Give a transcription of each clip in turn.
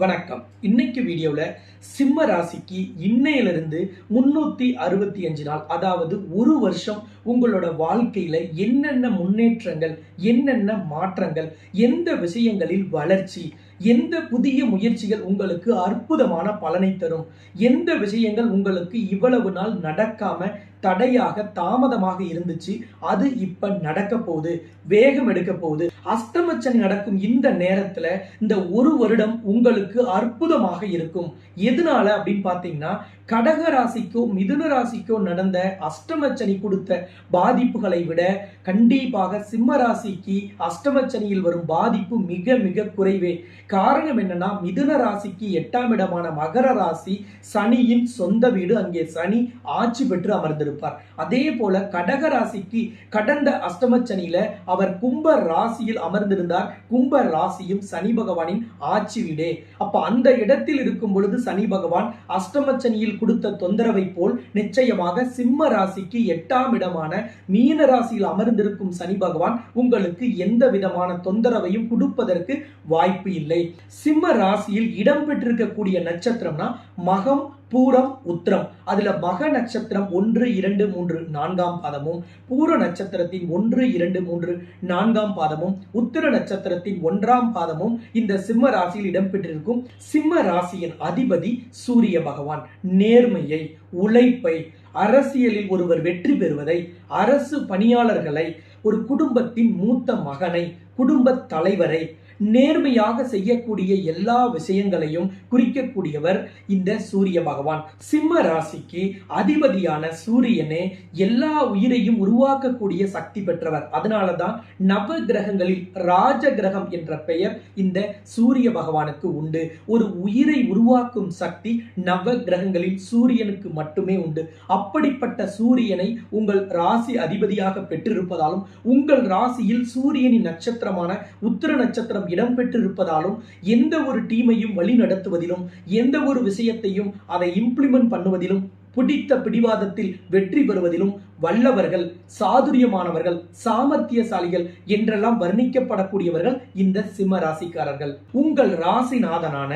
வணக்கம். இன்னைக்கு வீடியோவில் சிம்ம ராசிக்கு இன்னையிலிருந்து முன்னூற்றி அறுபத்தி அஞ்சு நாள் அதாவது ஒரு வருஷம் உங்களோட வாழ்க்கையில் என்னென்ன முன்னேற்றங்கள் என்னென்ன மாற்றங்கள் எந்த விஷயங்களில் வளர்ச்சி எந்த புதிய முயற்சிகள் உங்களுக்கு அற்புதமான பலனை தரும் எந்த விஷயங்கள் உங்களுக்கு இவ்வளவு நாள் நடக்காம தடையாக தாமதமாக இருந்துச்சு. அது இப்ப நடக்க போகுது. வேகம் எடுக்க போகுது. அஷ்டமச்சனி நடக்கும் இந்த நேரத்துல இந்த ஒரு வருடம் உங்களுக்கு அற்புதமாக இருக்கும். எதனால அப்படின்னு பாத்தீங்கன்னா கடக ராசிக்கோ மிதுன ராசிக்கோ நடந்த அஷ்டமச்சனி கொடுத்த பாதிப்புகளை விட கண்டிப்பாக சிம்ம ராசிக்கு அஷ்டமச்சனியில் வரும் பாதிப்பு மிக மிக குறைவே. காரணம் என்னன்னா மிதுன ராசிக்கு எட்டாம் இடமான மகர ராசி சனியின் சொந்த வீடு. அங்கே சனி ஆட்சி பெற்று அமர்ந்திருப்பார். அதே போல கடக ராசிக்கு கடந்த அஷ்டமச்சனியில அவர் கும்ப ராசியில் அமர்ந்திருந்தார். கும்ப ராசியும் சனி பகவானின் ஆட்சி வீடே. அப்ப அந்த இடத்தில் இருக்கும் பொழுது சனி பகவான் அஷ்டமச்சனியில் கொடுத்த தொந்தரவை போல் நிச்சயமாக சிம்ம ராசிக்கு எட்டாம் இடமான மீன ராசியில் அமர்ந்திருக்கும் சனி பகவான் உங்களுக்கு எந்த விதமான தொந்தரவையும் கொடுப்பதற்கு வாய்ப்பு இல்லை. சிம்ம ராசியில் இடம் பெற்றிருக்கக்கூடிய நட்சத்திரம்னா மகம் பூரம் உத்திரம். அதுல மக நட்சத்திரம் ஒன்று இரண்டு மூன்று நான்காம் பாதமும் பூர நட்சத்திரத்தின் ஒன்று இரண்டு மூன்று நான்காம் பாதமும் உத்திர நட்சத்திரத்தின் ஒன்றாம் பாதமும் இந்த சிம்ம ராசியில் இடம்பெற்றிருக்கும். சிம்ம ராசியின் அதிபதி சூரிய பகவான். நேர்மையை உழைப்பை அரசியலில் ஒருவர் வெற்றி பெறுவதை அரசு பணியாளர்களை ஒரு குடும்பத்தின் மூத்த மகனை குடும்பத் தலைவரை நேர்மையாக செய்யக்கூடிய எல்லா விஷயங்களையும் குறிக்கக்கூடியவர் இந்த சூரிய பகவான். சிம்ம ராசிக்கு அதிபதியான சூரியனே எல்லா உயிரையும் உருவாக்கக்கூடிய சக்தி பெற்றவர். அதனாலதான் நவ கிரகங்களில் ராஜ கிரகம் என்ற பெயர் இந்த சூரிய பகவானுக்கு உண்டு. ஒரு உயிரை உருவாக்கும் சக்தி நவ கிரகங்களில் சூரியனுக்கு மட்டுமே உண்டு. அப்படிப்பட்ட சூரியனை உங்கள் ராசி அதிபதியாக பெற்றிருப்பதாலும் உங்கள் ராசியில் சூரியனின் நட்சத்திரமான உத்திர நட்சத்திரம் இடம்பெற்றிருப்பதாலும் எந்த ஒரு டீமையும் வழி நடத்துவதிலும் எந்த ஒரு விஷயத்தையும் அதை இம்ப்ளிமெண்ட் பண்ணுவதிலும் பிடித்த பிடிவாதத்தில் வெற்றி பெறுவதிலும் வல்லவர்கள் சாதுரியமானவர்கள் சாமர்த்தியசாலிகள் என்றெல்லாம் வர்ணிக்கப்படக்கூடியவர்கள் இந்த சிம்ம ராசிக்காரர்கள். உங்கள் ராசிநாதனான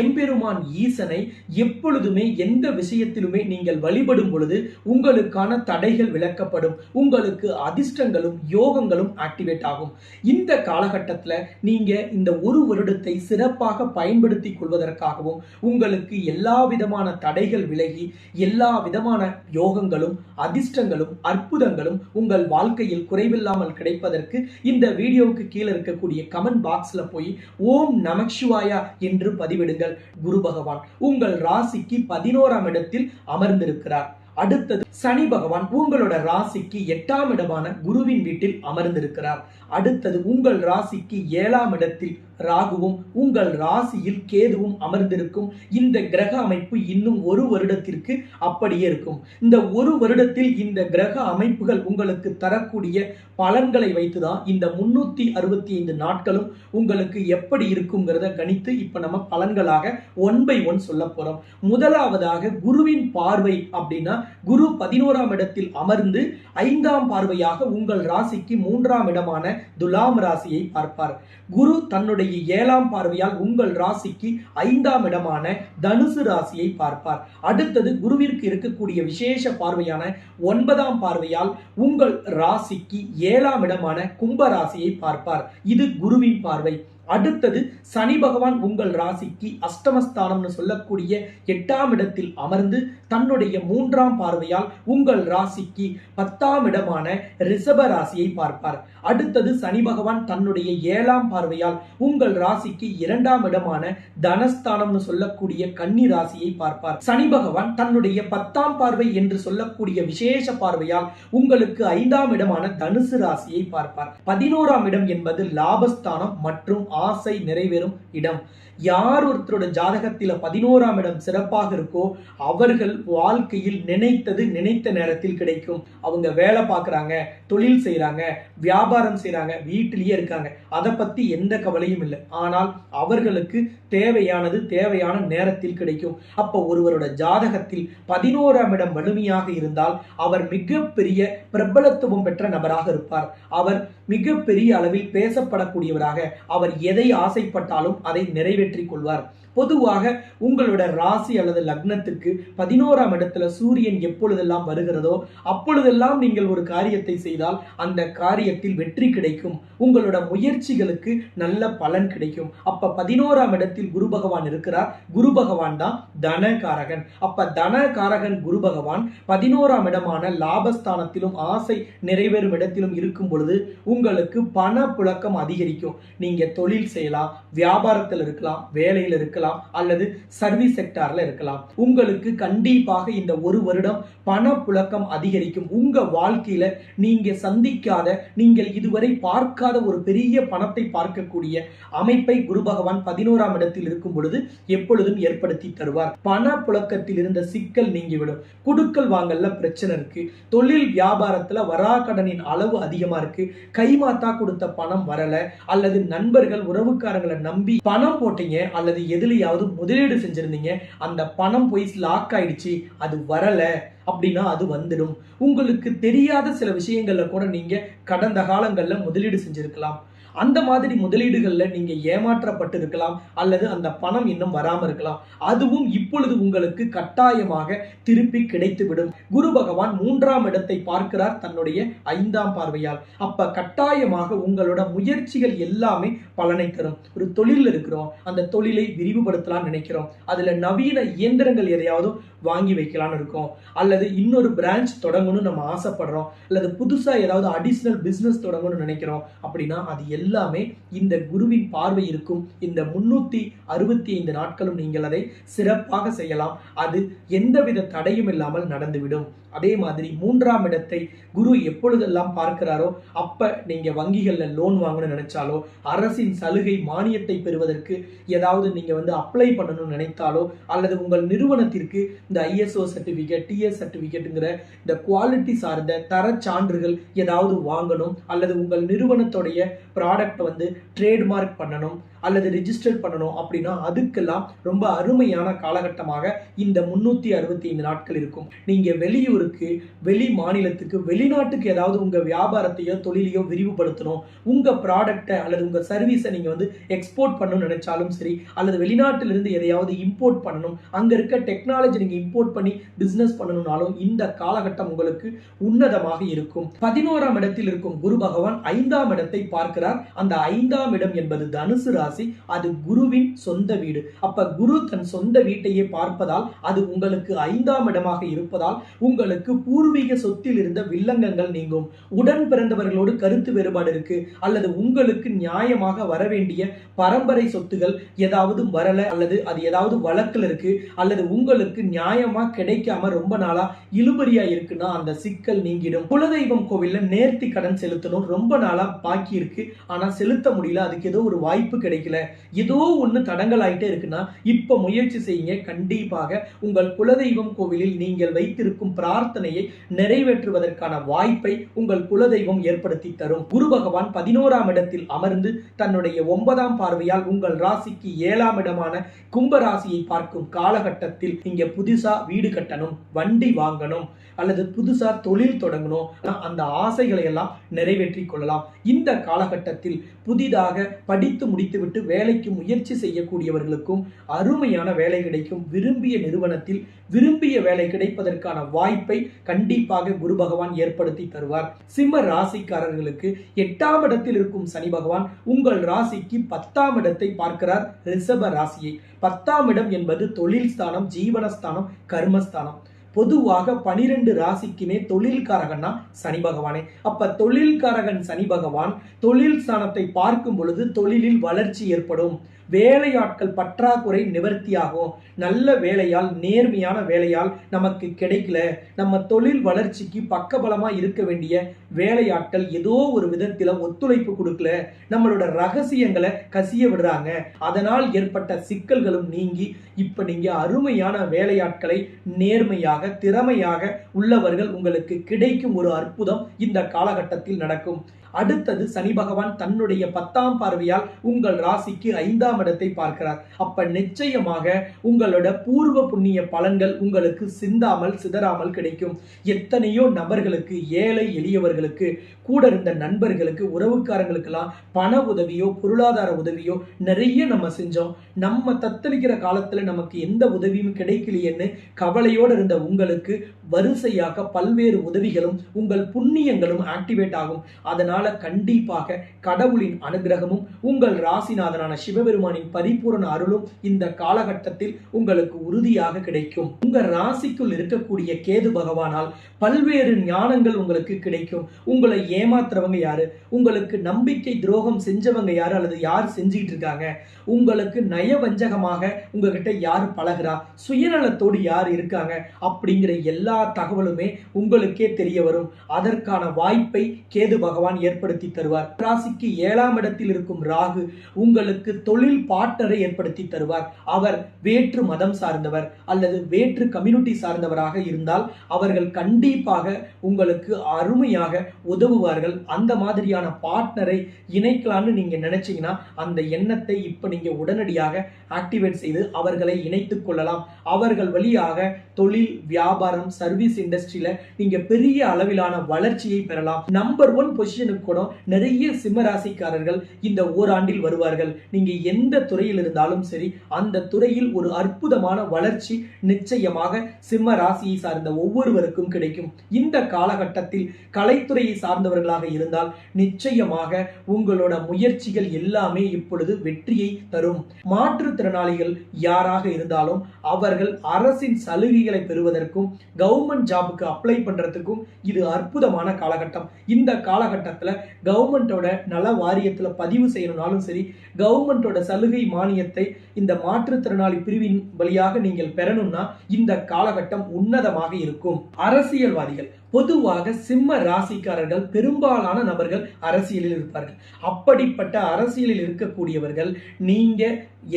எம்பெருமான் ஈசனை எப்பொழுதுமே எந்த விஷயத்திலுமே நீங்கள் வழிபடும் பொழுது உங்களுக்கான தடைகள் விளக்கப்படும். உங்களுக்கு அதிர்ஷ்டங்களும் யோகங்களும் ஆக்டிவேட் ஆகும். இந்த காலகட்டத்தில் நீங்க இந்த ஒரு வருடத்தை சிறப்பாக பயன்படுத்தி கொள்வதற்காகவும் உங்களுக்கு எல்லா விதமான தடைகள் விலகி எல்லா விதமான யோகங்களும் அதிர்ஷ்டங்களும் அற்புதங்களும் உங்கள் வாழ்க்கையில் குறைவில்லாமல் கிடைப்பதற்கு இந்த வீடியோவுக்கு கீழே இருக்கக்கூடிய கமெண்ட் பாக்ஸ்ல போய் ஓம் நமச்சிவாயா என்று பதிவிடுங்கள் குரு பகவான். உங்கள் ராசிக்கு பதினோராம் இடத்தில் அமர்ந்திருக்கிறார். அடுத்தது சனி பகவான் உங்களோட ராசிக்கு எட்டாம் இடமான குருவின் வீட்டில் அமர்ந்திருக்கிறார். அடுத்தது உங்கள் ராசிக்கு ஏழாம் இடத்தில் ராகுவும் உங்கள் ராசியில் கேதுவும் அமர்ந்திருக்கும். இந்த கிரக அமைப்பு இன்னும் ஒரு வருடத்திற்கு அப்படியே இருக்கும். இந்த ஒரு வருடத்தில் இந்த கிரக அமைப்புகள் உங்களுக்கு தரக்கூடிய பலன்களை வைத்துதான் இந்த முன்னூத்தி அறுபத்தி ஐந்து நாட்களும் உங்களுக்கு எப்படி இருக்குங்கிறத கணித்து இப்ப நம்ம பலன்களாக ஒன் பை ஒன் சொல்ல போறோம். முதலாவதாக குருவின் பார்வை அப்படின்னா குரு பதினோராம் இடத்தில் அமர்ந்து ஐந்தாம் பார்வையாக உங்கள் ராசிக்கு மூன்றாம் இடமான துலாம் ராசியை பார்ப்பார். குரு தன்னுடைய ஏழாம் பார்வையால் உங்கள் ராசிக்கு ஐந்தாம் இடமான தனுசு ராசியை பார்ப்பார். அடுத்தது குருவிற்கு இருக்கக்கூடிய விசேஷ பார்வையான ஒன்பதாம் பார்வையால் உங்கள் ராசிக்கு ஏழாம் இடமான கும்ப ராசியை பார்ப்பார். இது குருவின் பார்வை. அடுத்தது சனி பகவான் உங்கள் ராசிக்கு அஷ்டமஸ்தானம்னு சொல்லக்கூடிய எட்டாம் இடத்தில் அமர்ந்து தன்னுடைய மூன்றாம் பார்வையால் உங்கள் ராசிக்கு பத்தாம் இடமான ரிஷப ராசியை பார்ப்பார். அடுத்தது சனி பகவான் தன்னுடைய ஏழாம் பார்வையால் உங்கள் ராசிக்கு இரண்டாம் இடமான தனஸ்தானம்னு சொல்லக்கூடிய கன்னி ராசியை பார்ப்பார். சனி பகவான் தன்னுடைய பத்தாம் பார்வை என்று சொல்லக்கூடிய விசேஷ பார்வையால் உங்களுக்கு ஐந்தாம் இடமான தனுசு ராசியை பார்ப்பார். பதினோராம் இடம் என்பது லாபஸ்தானம் மற்றும் ஆசை நிறைவேறும் இடம். யார் ஒருத்தரோட ஜாதகத்தில் பதினோராம் இடம் சிறப்பாக இருக்கோ அவர்கள் வாழ்க்கையில் நினைத்தது நினைத்த நேரத்தில் கிடைக்கும். அவங்க வேலை பார்க்குறாங்க தொழில் செய்கிறாங்க வியாபாரம் செய்கிறாங்க வீட்டிலேயே இருக்காங்க. அதை பற்றி எந்த கவலையும் இல்லை. ஆனால் அவர்களுக்கு தேவையானது தேவையான நேரத்தில் கிடைக்கும். அப்போ ஒருவரோட ஜாதகத்தில் பதினோராம் இடம் வலிமையாக இருந்தால் அவர் மிகப்பெரிய பிரபலத்துவம் பெற்ற நபராக இருப்பார். அவர் மிகப்பெரிய அளவில் பேசப்படக்கூடியவராக அவர் எதை ஆசைப்பட்டாலும் அதை நிறைவேற்றிக் கொள்வார். பொதுவாக உங்களோட ராசி அல்லது லக்னத்துக்கு பதினோராம் இடத்துல சூரியன் எப்பொழுதெல்லாம் வருகிறதோ அப்பொழுதெல்லாம் நீங்கள் ஒரு காரியத்தை செய்தால் அந்த காரியத்தில் வெற்றி கிடைக்கும். உங்களோட முயற்சிகளுக்கு நல்ல பலன் கிடைக்கும். அப்ப பதினோராம் இடத்தில் குரு பகவான் இருக்கிறார். குரு பகவான் தான் தனகாரகன். அப்ப தனகாரகன் குரு பகவான் பதினோராம் இடமான லாபஸ்தானத்திலும் ஆசை நிறைவேறும் இடத்திலும் இருக்கும் பொழுது உங்களுக்கு பண புழக்கம் அதிகரிக்கும். நீங்க தொழில் செய்யலாம் வியாபாரத்தில் இருக்கலாம் வேலையில் இருக்கலாம் இருக்கலாம் அல்லது சர்வீஸ் செக்டார்ல இருக்கலாம். உங்களுக்கு கண்டிப்பாக இந்த ஒரு வருடம் பண புழக்கம் அதிகரிக்கும். உங்க வாழ்க்கையில நீங்க சந்திக்காத நீங்கள் இதுவரை பார்க்காத ஒரு பெரிய பணத்தை பார்க்கக்கூடிய அமைப்பை குரு பகவான் பதினோராம் இடத்தில் இருக்கும் பொழுது எப்பொழுதும் ஏற்படுத்தி தருவார். பண புழக்கத்தில் இருந்த சிக்கல் நீங்கிவிடும். குடுக்கல் வாங்கல்ல பிரச்சனை இருக்கு. தொழில் வியாபாரத்துல வராக்கடனின் அளவு அதிகமா இருக்கு. கைமாத்தா கொடுத்த பணம் வரல. அல்லது நண்பர்கள் உறவுக்காரங்களை நம்பி பணம் போட்டீங்க அல்லது எதில் எதுலையாவது முதலீடு செஞ்சிருந்தீங்க அந்த பணம் போய் லாக் ஆயிடுச்சு அது வரலை அப்படின்னா அது வந்துடும். உங்களுக்கு தெரியாத சில விஷயங்கள்ல கூட நீங்க கடந்த காலங்கள்ல முதலீடு செஞ்சிருக்கலாம். அந்த மாதிரி முதலீடுகள்ல நீங்க ஏமாற்றப்பட்டு இருக்கலாம் அல்லது அந்த பணம் இன்னும் வராம இருக்கலாம். அதுவும் இப்பொழுது உங்களுக்கு கட்டாயமாக திருப்பி கிடைத்துவிடும். குரு பகவான் மூன்றாம் இடத்தை பார்க்கிறார் தன்னுடைய ஐந்தாம் பார்வையால். அப்ப கட்டாயமாக உங்களோட முயற்சிகள் எல்லாமே பலனை தரும். ஒரு தொழில் இருக்கிறோம். அந்த தொழிலை விரிவுபடுத்தலாம்னு நினைக்கிறோம். அதுல நவீன இயந்திரங்கள் எதையாவது வாங்கி வைக்கலாம்னு இருக்கோம். அல்லது இன்னொரு பிரான்ச் தொடங்கணும்னு நம்ம ஆசைப்படுறோம். அல்லது புதுசாக ஏதாவது அடிஷ்னல் பிஸ்னஸ் தொடங்கணும்னு நினைக்கிறோம். அப்படின்னா அது எல்லாமே இந்த குருவின் பார்வை இருக்கும். இந்த முன்னூற்றி அறுபத்தி ஐந்து நாட்களும் நீங்கள் அதை சிறப்பாக செய்யலாம். அது எந்தவித தடையும் இல்லாமல் நடந்துவிடும். அதே மாதிரி மூன்றாம் இடத்தை குரு எப்பொழுதெல்லாம் பார்க்கிறாரோ அப்போ நீங்கள் வங்கிகளில் லோன் வாங்கணும்னு நினைச்சாலோ அரசின் சலுகை மானியத்தை பெறுவதற்கு ஏதாவது நீங்கள் வந்து அப்ளை பண்ணணும்னு நினைத்தாலோ அல்லது உங்கள் நிறுவனத்திற்கு இந்த ஐஎஸ்ஓ சர்டிஃபிகேட் டிஎஸ் சர்டிஃபிகேட்டுங்கிற இந்த குவாலிட்டி சார்ந்த தர சான்றுகள் ஏதாவது வாங்கணும் அல்லது உங்கள் நிறுவனத்துடைய ப்ராடக்ட் வந்து ட்ரேட்மார்க் பண்ணணும் அல்லது ரிஜிஸ்டர் பண்ணணும் அப்படின்னா அதுக்கெல்லாம் ரொம்ப அருமையான காலகட்டமாக இந்த முன்னூத்தி அறுபத்தி ஐந்து நாட்கள் இருக்கும். நீங்க வெளியூருக்கு வெளி மாநிலத்துக்கு வெளிநாட்டுக்கு ஏதாவது உங்க வியாபாரத்தையோ தொழிலையோ விரிவுபடுத்தணும். உங்க ப்ராடக்டை அல்லது உங்க சர்வீஸை நீங்க வந்து எக்ஸ்போர்ட் பண்ணணும்னு நினைச்சாலும் சரி அல்லது வெளிநாட்டிலிருந்து எதையாவது இம்போர்ட் பண்ணணும். அங்க இருக்க டெக்னாலஜி நீங்க இம்போர்ட் பண்ணி பிசினஸ் பண்ணணும்னாலும் இந்த காலகட்டம் உங்களுக்கு உன்னதமாக இருக்கும். பதினோராம் இடத்தில் இருக்கும் குரு பகவான் ஐந்தாம் இடத்தை பார்க்கிறார். அந்த ஐந்தாம் இடம் என்பது தனுசு ராசி அது குருவின் சொந்த வீடு. அப்ப குரு தன் சொந்த வீட்டையே பார்ப்பதால் அது உங்களுக்கு ஐந்தாம் இடமாக இருப்பதால் உங்களுக்கு பூர்வீக சொத்தில் இருந்த வில்லங்கங்கள் நீங்கும். உடன் பிறந்தவர்களோடு கருத்து வேறுபாடு இருக்கு. அல்லது உங்களுக்கு நியாயமாக வர வேண்டிய பரம்பரை சொத்துகள் ஏதாவது வரல அல்லது அது ஏதாவது வழக்கில் இருக்கு அல்லது உங்களுக்கு நியாய நியாயமா கிடைக்காம ரொம்ப நாளா இழுபறியா இருக்குன்னா அந்த சிக்கல் நீங்கிடும். குலதெய்வம் கோவில்ல நேர்த்தி கடன் செலுத்தணும் ரொம்ப நாளா பாக்கி இருக்கு. ஆனா செலுத்த முடியல அதுக்கு ஏதோ ஒரு வாய்ப்பு கிடைக்கல. ஏதோ ஒண்ணு தடங்கள் ஆயிட்டே இருக்குன்னா இப்ப முயற்சி செய்யுங்க. கண்டிப்பாக உங்கள் குலதெய்வம் கோவிலில் நீங்கள் வைத்திருக்கும் பிரார்த்தனையை நிறைவேற்றுவதற்கான வாய்ப்பை உங்கள் குலதெய்வம் ஏற்படுத்தி தரும். குரு பகவான் பதினோராம் இடத்தில் அமர்ந்து தன்னுடைய ஒன்பதாம் பார்வையால் உங்கள் ராசிக்கு ஏழாம் இடமான கும்ப ராசியை பார்க்கும் காலகட்டத்தில் நீங்க புதுசாக வீடு கட்டணும் வண்டி வாங்கணும் அல்லது புதுசா தொழில் தொடங்கணும் அந்த ஆசைகளை எல்லாம் நிறைவேற்றி கொள்ளலாம். இந்த காலகட்டத்தில் புதிதாக படித்து முடித்துவிட்டு வேலைக்கு முயற்சி செய்யக்கூடியவர்களுக்கும் அருமையான வேலை கிடைக்கும். விரும்பிய நிறுவனத்தில் விரும்பிய வேலை கிடைப்பதற்கான வாய்ப்பை கண்டிப்பாக குரு பகவான் ஏற்படுத்தி தருவார். சிம்ம ராசிக்காரர்களுக்கு எட்டாம் இடத்தில் இருக்கும் சனி பகவான் உங்கள் ராசிக்கு பத்தாம் இடத்தை பார்க்கிறார் ரிஷப ராசியை. பத்தாம் இடம் என்பது தொழில் ஸ்தானம் ஜீவனஸ்தானம் கர்மஸ்தானம். பொதுவாக பனிரெண்டு ராசிக்குமே தொழில்காரகன்னா சனி பகவானே. அப்ப தொழில்காரகன் சனி பகவான் தொழில் ஸ்தானத்தை பார்க்கும் பொழுது தொழிலில் வளர்ச்சி ஏற்படும். வேலையாட்கள் பற்றாக்குறை நிவர்த்தியாகும். நல்ல வேலையால் நேர்மையான வேலையால் நமக்கு கிடைக்கல. நம்ம தொழில் வளர்ச்சிக்கு பக்கபலமா இருக்க வேண்டிய வேலையாட்கள் ஏதோ ஒரு விதத்துல ஒத்துழைப்பு கொடுக்கல நம்மளோட ரகசியங்களை கசிய விடுறாங்க. அதனால் ஏற்பட்ட சிக்கல்களும் நீங்கி இப்ப நீங்க அருமையான வேலையாட்களை நேர்மையாக திறமையாக உள்ளவர்கள் உங்களுக்கு கிடைக்கும் ஒரு அற்புதம் இந்த காலகட்டத்தில் நடக்கும். அடுத்தது சனி பகவான் தன்னுடைய பத்தாம் பார்வையால் உங்கள் ராசிக்கு ஐந்தாம் இடத்தை பார்க்கிறார். அப்ப நிச்சயமாக உங்களோட பூர்வ புண்ணிய பலன்கள் உங்களுக்கு சிந்தாமல் சிதறாமல் கிடைக்கும். எத்தனையோ நபர்களுக்கு ஏழை எளியவர்கள் எளியவர்களுக்கு கூட இருந்த நண்பர்களுக்கு உறவுக்காரங்களுக்கெல்லாம் பண உதவியோ பொருளாதார உதவியோ நிறைய நம்ம செஞ்சோம். நம்ம தத்தளிக்கிற காலத்துல நமக்கு எந்த உதவியும் கிடைக்கலையேன்னு கவலையோடு இருந்த உங்களுக்கு வரிசையாக பல்வேறு உதவிகளும் உங்கள் புண்ணியங்களும் ஆக்டிவேட் ஆகும். அதனால கண்டிப்பாக கடவுளின் அனுகிரகமும் உங்கள் ராசிநாதனான சிவபெருமானின் பரிபூரண அருளும் இந்த காலகட்டத்தில் உங்களுக்கு உறுதியாக கிடைக்கும். உங்க ராசிக்குள் இருக்கக்கூடிய கேது பகவானால் பல்வேறு ஞானங்கள் உங்களுக்கு கிடைக்கும். உங்களை ஏமாத்துறவங்க யாரு? உங்களுக்கு நம்பிக்கை துரோகம் செஞ்சவங்க யாரு? அல்லது யார் செஞ்சுக்கிட்டு இருக்காங்க? உங்களுக்கு நயவஞ்சகமாக உங்ககிட்ட யார் பழகுறா? சுயநலத்தோடு யார் இருக்காங்க? அப்படிங்கிற எல்லா தகவலுமே உங்களுக்கே தெரிய வரும். அதற்கான வாய்ப்பை கேது பகவான் ஏற்படுத்தி தருவார். ராசிக்கு ஏழாம் இடத்தில் இருக்கும் ராகு உங்களுக்கு தொழில் பார்ட்னரை ஏற்படுத்தி தருவார். அவர் வேற்று மதம் சார்ந்தவர் அல்லது வேற்று கம்யூனிட்டி சார்ந்தவராக இருந்தால் அவர்கள் கண்டிப்பாக உங்களுக்கு அருமையாக உதவுவார்கள். அந்த மாதிரியான பார்ட்னரை இணைக்கலாம்னு நீங்க நினைச்சீங்கன்னா அந்த எண்ணத்தை இப்ப நீங்க உடனடியாக ஆக்டிவேட் செய்து அவர்களை இணைத்துக் கொள்ளலாம். அவர்கள் வழியாக தொழில் வியாபாரம் சர்வீஸ் இண்டஸ்ட்ரியில நீங்க பெரிய அளவிலான வளர்ச்சியை பெறலாம். நம்பர் ஒன் பொசிஷனுக்கு கூட நிறைய சிம்மராசிக்காரர்கள் இந்த ஓராண்டில் வருவார்கள். நீங்க எந்த துறையில் இருந்தாலும் சரி அந்த துறையில் ஒரு அற்புதமான வளர்ச்சி நிச்சயமாக சிம்ம ராசியை சார்ந்த ஒவ்வொருவருக்கும் கிடைக்கும். இந்த காலகட்டத்தில் கலைத்துறையை சார்ந்தவர்களாக இருந்தால் நிச்சயமாக உங்களோட முயற்சிகள் எல்லாமே இப்பொழுது வெற்றியை தரும். மாற்றுத்திறனாளிகள் யாராக இருந்தாலும் அவர்கள் அரசின் சலுகை பெறுவதற்கும் கவர்மெண்ட் ஜாபுக்கு அப்ளை பண்ணுறதுக்கும் இது அற்புதமான காலகட்டம். இந்த காலகட்டத்தில் கவர்மெண்டோட நல வாரியத்தில் பதிவு செய்யணும்னாலும் சரி கவர்மெண்டோட சலுகை மானியத்தை இந்த மாற்றுத்திறனாளி பிரிவின் வழியாக நீங்கள் பெறணும்னா இந்த காலகட்டம் உன்னதமாக இருக்கும். அரசியல்வாதிகள் பொதுவாக சிம்ம ராசிக்காரர்கள் பெரும்பாலான நபர்கள் அரசியலில் இருப்பார்கள். அப்படிப்பட்ட அரசியலில் இருக்கக்கூடியவர்கள் நீங்க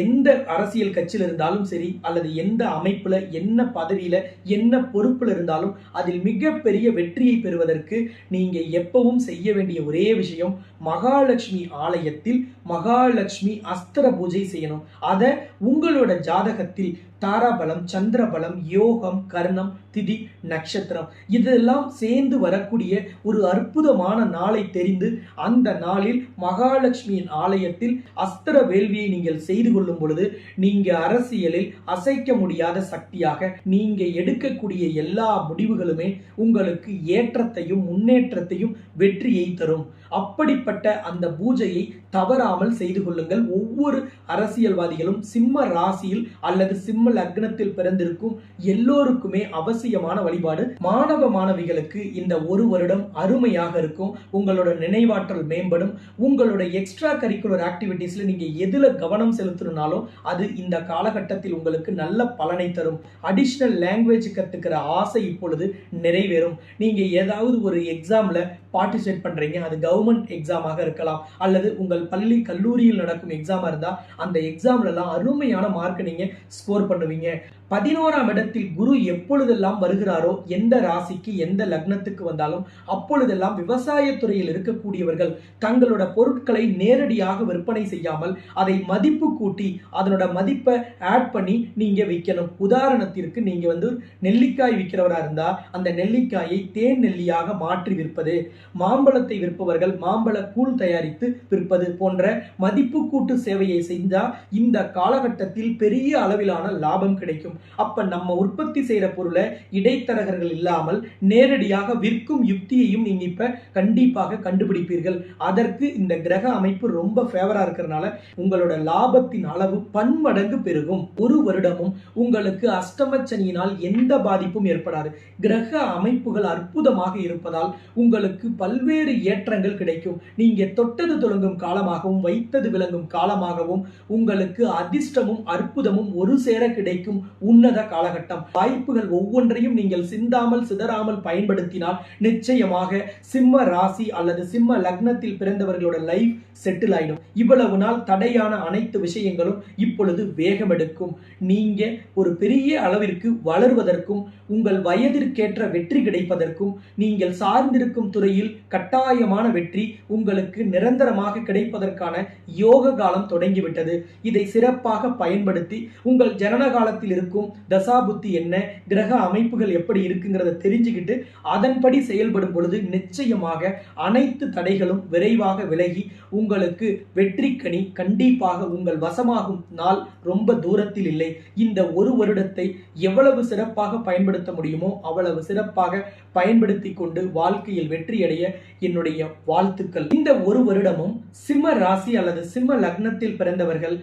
எந்த அரசியல் கட்சியில் இருந்தாலும் சரி அல்லது எந்த அமைப்புல என்ன பதவியில என்ன பொறுப்புல இருந்தாலும் அதில் மிகப்பெரிய வெற்றியை பெறுவதற்கு நீங்க எப்பவும் செய்ய வேண்டிய ஒரே விஷயம் மகாலட்சுமி ஆலயத்தில் மகாலட்சுமி அஸ்திர பூஜை செய்யணும். அதை உங்களோட ஜாதகத்தில் தாராபலம் சந்திரபலம் யோகம் கர்ணம் திதி நட்சத்திரம். இதெல்லாம் சேர்ந்து வரக்கூடிய ஒரு அற்புதமான நாளை தெரிந்து அந்த நாளில் மகாலட்சுமியின் ஆலயத்தில் அஸ்திர வேள்வியை நீங்கள் செய்து கொள்ளும் பொழுது நீங்க அரசியலில் அசைக்க முடியாத சக்தியாக நீங்க எடுக்கக்கூடிய எல்லா முடிவுகளுமே உங்களுக்கு ஏற்றத்தையும் முன்னேற்றத்தையும் வெற்றியை தரும். அப்படிப்பட்ட அந்த பூஜையை தவறாமல் செய்து கொள்ளுங்கள். ஒவ்வொரு அரசியல்வாதிகளும் சிம்ம ராசியில் அல்லது சிம்ம லக்னத்தில் பிறந்திருக்கும் எல்லோருக்குமே அவசியமான வழிபாடு. மாணவ மாணவிகளுக்கு இந்த ஒரு வருடம் அருமையாக இருக்கும். உங்களோட நினைவாற்றல் மேம்படும். உங்களோட எக்ஸ்ட்ரா கரிக்குலர் ஆக்டிவிட்டீஸ்ல நீங்க எதுல கவனம் செலுத்தணும்னாலும் அது இந்த காலகட்டத்தில் உங்களுக்கு நல்ல பலனை தரும். அடிஷ்னல் லாங்குவேஜ் கத்துக்கிற ஆசை இப்பொழுது நிறைவேறும். நீங்க ஏதாவது ஒரு எக்ஸாம்ல பார்ட்டிசிபேட் பண்ணுறீங்க அது கவர்மெண்ட் எக்ஸாமாக இருக்கலாம். அல்லது உங்கள் பள்ளி கல்லூரியில் நடக்கும் எக்ஸாமாக இருந்தால் அந்த எக்ஸாம்லலாம் அருமையான மார்க் நீங்கள் ஸ்கோர் பண்ணுவீங்க. பதினோராம் இடத்தில் குரு எப்பொழுதெல்லாம் வருகிறாரோ எந்த ராசிக்கு எந்த லக்னத்துக்கு வந்தாலும் அப்பொழுதெல்லாம் விவசாயத்துறையில் இருக்கக்கூடியவர்கள் தங்களோட பொருட்களை நேரடியாக விற்பனை செய்யாமல் அதை மதிப்பு கூட்டி அதனோட மதிப்பை ஆட் பண்ணி நீங்கள் விற்கணும். உதாரணத்திற்கு நீங்கள் வந்து நெல்லிக்காய் விற்கிறவராக இருந்தால் அந்த நெல்லிக்காயை தேன் நெல்லியாக மாற்றி விற்பது. மாம்பழத்தை விற்பவர்கள் மாம்பழ கூழ் தயாரித்து விற்பது போன்ற மதிப்பு கூட்டு சேவையை செய்தால் இந்த காலகட்டத்தில் பெரிய அளவிலான லாபம் கிடைக்கும். அப்ப நம்ம உற்பத்தி செய்யற பொருளை இடைத்தரகர்கள் இல்லாமல் நேரடியாக விற்கும் யுக்தியையும் நீங்க இப்ப கண்டிப்பாக கண்டுபிடிப்பீர்கள். அதற்கு இந்த கிரக அமைப்பு ரொம்ப ஃபேவரா இருக்கிறதுனால உங்களோட லாபத்தின் அளவு பன்மடங்கு பெருகும். ஒரு வருடமும் உங்களுக்கு அஷ்டமச்சனியினால் எந்த பாதிப்பும் ஏற்படாது. கிரக அமைப்புகள் அற்புதமாக இருப்பதால் உங்களுக்கு பல்வேறு ஏற்றங்கள் கிடைக்கும். நீங்க தொட்டது தொடங்கும் காலமாகவும் வைத்தது விளங்கும் காலமாகவும் உங்களுக்கு அதிர்ஷ்டமும் அற்புதமும் ஒரு சேர கிடைக்கும் உன்னத காலகட்டம். வாய்ப்புகள் ஒவ்வொன்றையும் நீங்கள் சிந்தாமல் சிதறாமல் பயன்படுத்தினால் நிச்சயமாக சிம்ம ராசி அல்லது சிம்ம லக்னத்தில் பிறந்தவர்களோட லைஃப் செட்டில் ஆயிடும். இவ்வளவு நாள் தடையான அனைத்து விஷயங்களும் இப்பொழுது வேகம் எடுக்கும். நீங்க ஒரு பெரிய அளவிற்கு வளர்வதற்கும் உங்கள் வயதிற்கேற்ற வெற்றி கிடைப்பதற்கும் நீங்கள் சார்ந்திருக்கும் துறையில் வாழ்க்கையில் கட்டாயமான வெற்றி உங்களுக்கு நிரந்தரமாக கிடைப்பதற்கான யோக காலம் தொடங்கிவிட்டது. இதை சிறப்பாக பயன்படுத்தி உங்கள் ஜனன காலத்தில் இருக்கும் தசாபுத்தி என்ன கிரக அமைப்புகள் எப்படி இருக்குங்கிறத தெரிஞ்சுக்கிட்டு அதன்படி செயல்படும் பொழுது நிச்சயமாக அனைத்து தடைகளும் விரைவாக விலகி உங்களுக்கு வெற்றிக்கனி கண்டிப்பாக உங்கள் வசமாகும் நாள் ரொம்ப தூரத்தில் இல்லை. இந்த ஒரு வருடத்தை எவ்வளவு சிறப்பாக பயன்படுத்த முடியுமோ அவ்வளவு சிறப்பாக பயன்படுத்தி கொண்டு வாழ்க்கையில் வெற்றியடைய என்னுடைய வாழ்த்துக்கள். இந்த ஒரு வருடமும் சிம்ம ராசி அல்லது சிம்ம லக்னத்தில் பிறந்தவர்கள்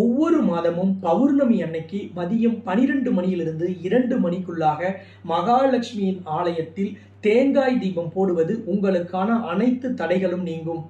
ஒவ்வொரு மாதமும் பௌர்ணமி அன்னைக்கு மதியம் பனிரெண்டு மணியிலிருந்து இரண்டு மணிக்குள்ளாக மகாலட்சுமியின் ஆலயத்தில் தேங்காய் தீபம் போடுவது உங்களுக்கான அனைத்து தடைகளும் நீங்கும்.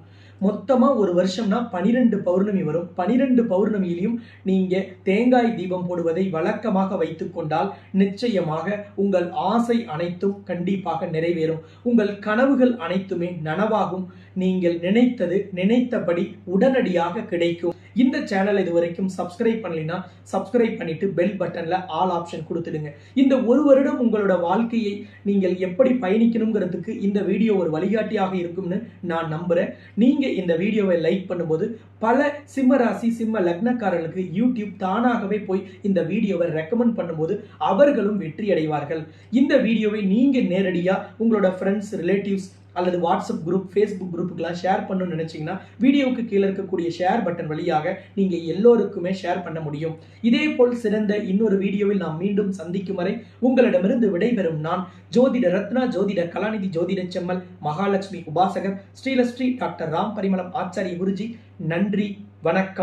மொத்தமாக ஒரு வருஷம்னா பனிரெண்டு பௌர்ணமி வரும். பனிரெண்டு பௌர்ணமியிலையும் நீங்கள் தேங்காய் தீபம் போடுவதை வழக்கமாக வைத்துக்கொண்டால் நிச்சயமாக உங்கள் ஆசை அனைத்தும் கண்டிப்பாக நிறைவேறும். உங்கள் கனவுகள் அனைத்துமே நனவாகும். நீங்கள் நினைத்தது நினைத்தபடி உடனடியாக கிடைக்கும். இந்த சேனல் இது வரைக்கும் சப்ஸ்கிரைப் பண்ணலைன்னா சப்ஸ்கிரைப் பண்ணிட்டு பெல் பட்டன்ல ஆல் ஆப்ஷன் கொடுத்துடுங்க. இந்த ஒரு வருடம் உங்களோட வாழ்க்கையை நீங்கள் எப்படி பயணிக்கணுங்கிறதுக்கு இந்த வீடியோ ஒரு வழிகாட்டியாக இருக்கும்னு நான் நம்புறேன். நீங்க இந்த வீடியோவை லைக் பண்ணும்போது பல சிம்ம ராசி சிம்ம லக்னக்காரர்களுக்கு யூடியூப் தானாகவே போய் இந்த வீடியோவை ரெக்கமெண்ட் பண்ணும்போது அவர்களும் வெற்றி அடைவார்கள் இந்த வீடியோவை நீங்க நேரடியாக உங்களோட ஃப்ரெண்ட்ஸ் ரிலேட்டிவ்ஸ் அல்லது வாட்ஸ்அப் குரூப் ஃபேஸ்புக் குரூப்புக்கெல்லாம் ஷேர் பண்ணணும்னு நினைச்சீங்கன்னா வீடியோவுக்கு கீழே இருக்கக்கூடிய ஷேர் பட்டன் வழியாக நீங்க எல்லோருக்குமே ஷேர் பண்ண முடியும். இதே போல் சிறந்த இன்னொரு வீடியோவில் நாம் மீண்டும் சந்திக்கும் வரை உங்களிடமிருந்து விடைபெறும் நான் ஜோதிட ரத்னா ஜோதிட கலாநிதி ஜோதிட செம்மல் மகாலட்சுமி உபாசகர் ஸ்ரீலஸ்ரீ டாக்டர் ராம் பரிமளம் ஆச்சாரிய குருஜி. நன்றி வணக்கம்.